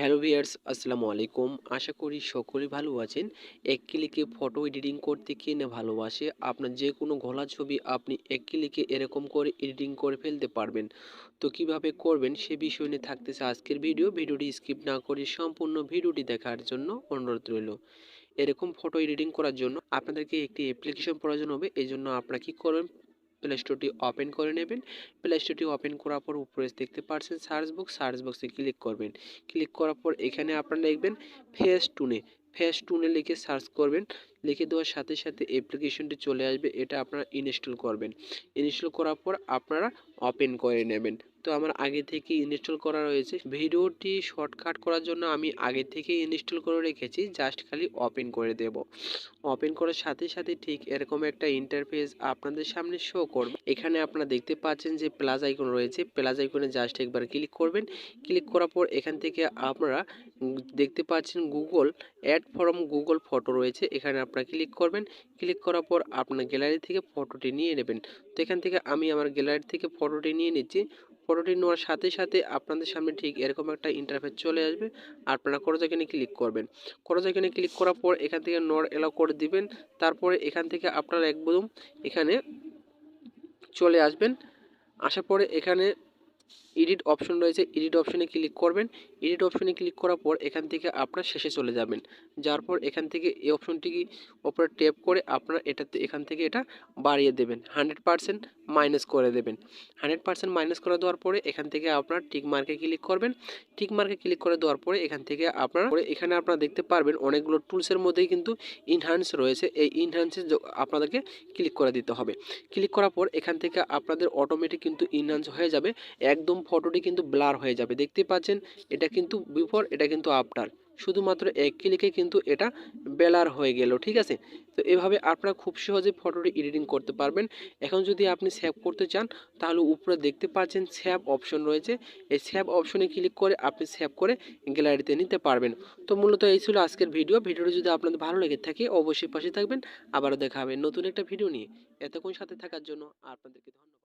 Hello viewers আসসালামু আলাইকুম। আশা করি সকলেই ভালো আছেন। এক ক্লিকে ফটো এডিটিং করতে কে না ভালোবাসে, আপনার যে কোনো ঘোলা ছবি আপনি এক ক্লিকে এরকম করে এডিটিং করে ফেলতে পারবেন। তো কীভাবে করবেন সে বিষয় নিয়ে থাকতেছে আজকের ভিডিও ভিডিওটি স্কিপ না করে সম্পূর্ণ ভিডিওটি দেখার জন্য অনুরোধ রইল। এরকম ফটো এডিটিং করার জন্য আপনাদেরকে একটি অ্যাপ্লিকেশন প্রয়োজন হবে এই জন্য আপনারা কী করবেন? প্লে স্টোরটি ওপেন করে নেবেন। প্লে স্টোরটি ওপেন করার পর উপরে দেখতে পাচ্ছেন সার্চ বক্স সার্চ বক্সে ক্লিক করবেন। ক্লিক করার পর এখানে আপনারা দেখবেন ফেস টুনে ফেস টুনে লিখে সার্চ করবেন। লিখে দেওয়ার সাথে সাথে অ্যাপ্লিকেশনটি চলে আসবে, এটা আপনারা ইনস্টল করবেন। ইনস্টল করার পর আপনারা ওপেন করে নেবেন। তো আমার আগে থেকে ইনস্টল করা রয়েছে। ভিডিওটি শর্টকাট করার জন্য আমি আগে থেকে ইনস্টল করে রেখেছি জাস্ট খালি ওপেন করে দেব। ওপেন করার সাথে সাথে ঠিক এরকম একটা ইন্টারফেস আপনাদের সামনে শো করবে। এখানে আপনারা দেখতে পাচ্ছেন যে প্লাস আইকন রয়েছে। প্লাস আইকনে জাস্ট একবার ক্লিক করবেন। ক্লিক করার পর এখান থেকে আপনারা দেখতে পাচ্ছেন Google add form Google photo রয়েছে। এখানে আপনারা ক্লিক করবেন। ক্লিক করার পর আপনার গ্যালারি থেকে ফটোটি নিয়ে নেবেন। তো এখান থেকে আমি আমার গ্যালারি থেকে ফটোটি নিয়ে নিচ্ছি। ফটোটি নেওয়ার সাথে সাথে আপনাদের সামনে ঠিক এরকম একটা ইন্টারফেস চলে আসবে। আপনারা করজ এখানে ক্লিক করবেন। করজ এখানে ক্লিক করার পর এখান থেকে নর এলাও করে দিবেন। তারপরে এখান থেকে আপনারা একদম এখানে চলে আসবেন। আসার পরে এখানে এডিট অপশন রয়েছে এডিট অপশনে ক্লিক করবেন। এডিট অপশনে ক্লিক করার পর এখান থেকে আপনার শেষে চলে যাবেন। যার পর এখান থেকে এই অপশনটি ওপরে ট্যাপ করে আপনারা এটাতে এখান থেকে এটা বাড়িয়ে দেবেন। হান্ড্রেড পারসেন্ট মাইনাস করে দেবেন। হান্ড্রেড পারসেন্ট মাইনাস করে দেওয়ার পরে এখান থেকে আপনার টিক মার্কে ক্লিক করবেন। টিক মার্কে ক্লিক করে দেওয়ার পরে এখান থেকে আপনারা এখানে আপনারা দেখতে পারবেন অনেকগুলো টুলসের মধ্যেই কিন্তু ইনহ্যান্স রয়েছে। এই ইনহ্যান্সে আপনাদেরকে ক্লিক করে দিতে হবে। ক্লিক করার পর এখান থেকে আপনাদের অটোমেটিক কিন্তু ইনহ্যান্স হয়ে যাবে। একদম ফটোটি কিন্তু ব্লার হয়ে যাবে। দেখতে পাচ্ছেন? এটা কিন্তু বিফোর এটা কিন্তু আফটার শুধুমাত্র এক ক্লিকে কিন্তু এটা বেলার হয়ে গেল, ঠিক আছে? তো এভাবে আপনারা খুব সহজে ফটোটি এডিটিং করতে পারবেন। এখন যদি আপনি সেভ করতে চান, তাহলে উপরে দেখতে পাচ্ছেন সেভ অপশন রয়েছে। এই সেভ অপশনে ক্লিক করে আপনি সেভ করে গ্যালারিতে নিতে পারবেন। তো মূলত এই ছিল আজকের ভিডিও ভিডিওটি যদি আপনাদের ভালো লেগে থাকে, অবশ্যই পাশে থাকবেন। আবারও দেখা হবে নতুন একটা ভিডিও নিয়ে। এতক্ষণ সাথে থাকার জন্য আপনাদেরকে ধন্যবাদ।